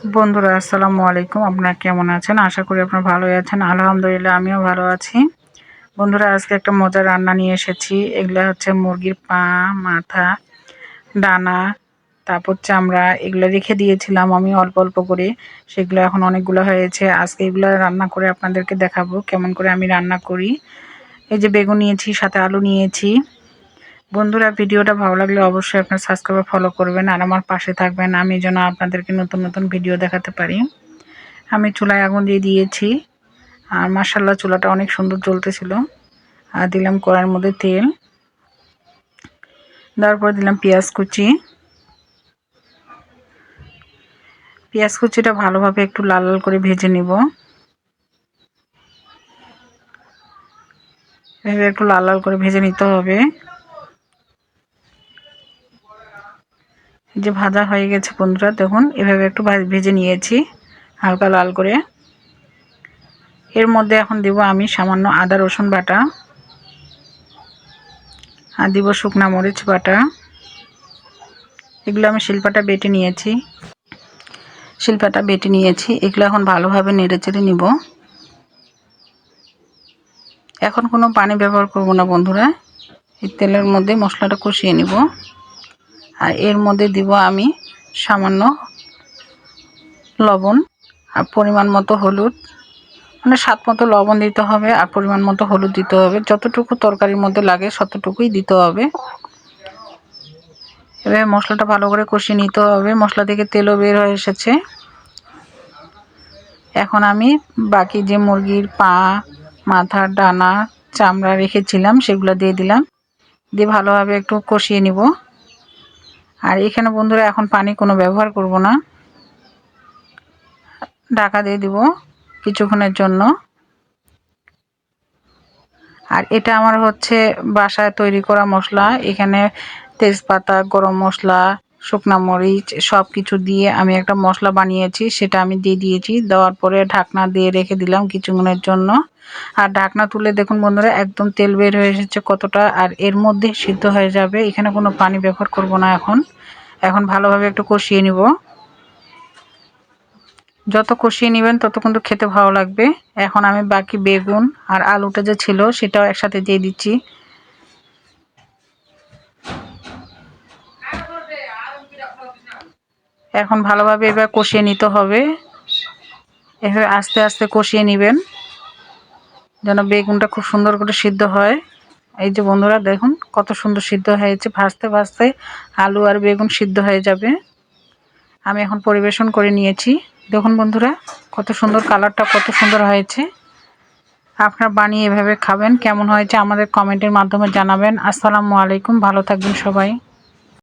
বন্ধুরা, আসসালামু আলাইকুম। আপনারা কেমন আছেন? আশা করি আপনারা ভালোই আছেন। আলহামদুলিল্লাহ, আমিও ভালো আছি। বন্ধুরা, আজকে একটা মজার রান্না নিয়ে এসেছি। এগুলো হচ্ছে মুরগির পা, মাথা, ডানা, তারপর চামড়া, এগুলো রেখে দিয়েছিলাম আমি অল্প অল্প করে। সেগুলো এখন অনেকগুলো হয়েছে। আজকে এগুলো রান্না করে আপনাদেরকে দেখাবো, কেমন করে আমি রান্না করি। এই যে বেগুন নিয়েছি, সাথে আলু নিয়েছি। বন্ধুরা, ভিডিওটা ভালো লাগলে অবশ্যই আপনার সাবস্ক্রাইব ফলো করবেন আর আমার পাশে থাকবেন। আমি যেন আপনাদেরকে নতুন নতুন ভিডিও দেখাতে পারি। আমি চুলায় আগুন দিয়ে দিয়েছি। আর মার্শাল্লাহ চুলাটা অনেক সুন্দর জ্বলতেছিল। আর দিলাম কড়ার মধ্যে তেল। তারপর দিলাম পেঁয়াজ কুচি। পেঁয়াজ কুচিটা ভালোভাবে একটু লাল লাল করে ভেজে নিব। এভাবে একটু লাল লাল করে ভেজে নিতে হবে। যে ভাজা হয়ে গেছে বন্ধুরা, দেখুন, এভাবে একটু ভেজে নিয়েছি, হালকা লাল করে। এর মধ্যে এখন দেব আমি সামান্য আদা, রসুন বাটা আর দিব শুকনা মরিচ বাটা। এগুলো আমি শিল্পাটা বেটে নিয়েছি। শিল্পাটা বেটে নিয়েছি, এগুলো এখন ভালোভাবে নেড়ে চেড়ে নিব। এখন কোনো পানি ব্যবহার করব না বন্ধুরা, এই তেলের মধ্যে মশলাটা কষিয়ে নিব। আর এর মধ্যে দিব আমি সামান্য লবণ আর পরিমাণ মতো হলুদ। মানে স্বাদ মতো লবণ দিতে হবে আর পরিমাণ মতো হলুদ দিতে হবে। যতটুকু তরকারির মধ্যে লাগে ততটুকুই দিতে হবে। এবার মশলাটা ভালো করে কষিয়ে নিতে হবে। মশলা থেকে তেলও বের হয়ে এসেছে। এখন আমি বাকি যে মুরগির পা, মাথার ডানা, চামড়া রেখেছিলাম, সেগুলো দিয়ে দিলাম। দিয়ে ভালোভাবে একটু কষিয়ে নিব। আর এখানে বন্ধুরা এখন পানি কোনো ব্যবহার করব না। ঢাকা দিয়ে দিব কিছুক্ষণের জন্য। আর এটা আমার হচ্ছে বাসায় তৈরি করা মশলা। এখানে তেজপাতা, গরম মশলা শুকনা মরিচ সব কিছু দিয়ে আমি একটা মশলা বানিয়েছি, সেটা আমি দিয়ে দিয়েছি। দেওয়ার পরে ঢাকনা দিয়ে রেখে দিলাম কিছুক্ষণের জন্য। আর ঢাকনা তুলে দেখুন বন্ধুরা, একদম তেল বের হয়ে এসেছে কতটা, আর এর মধ্যে সিদ্ধ হয়ে যাবে। এখানে কোনো পানি ব্যবহার করব না এখন। এখন ভালোভাবে একটু কষিয়ে নিব। যত কষিয়ে নেবেন তত কিন্তু খেতে ভালো লাগবে। এখন আমি বাকি বেগুন আর আলুটা যে ছিল সেটাও একসাথে দিয়ে দিচ্ছি। এখন ভালোভাবে এবার কষিয়ে নিতে হবে। এভাবে আস্তে আস্তে কষিয়ে নেবেন, যেন বেগুনটা খুব সুন্দর করে সিদ্ধ হয়। এই যে বন্ধুরা, দেখুন কত সুন্দর সিদ্ধ হয়েছে। ভাজতে ভাজতে আলু আর বেগুন সিদ্ধ হয়ে যাবে। আমি এখন পরিবেশন করে নিয়েছি। দেখুন বন্ধুরা, কত সুন্দর কালারটা, কত সুন্দর হয়েছে। আপনারা বানিয়ে এভাবে খাবেন, কেমন হয়েছে আমাদের কমেন্টের মাধ্যমে জানাবেন। আসসালামু আলাইকুম, ভালো থাকবেন সবাই।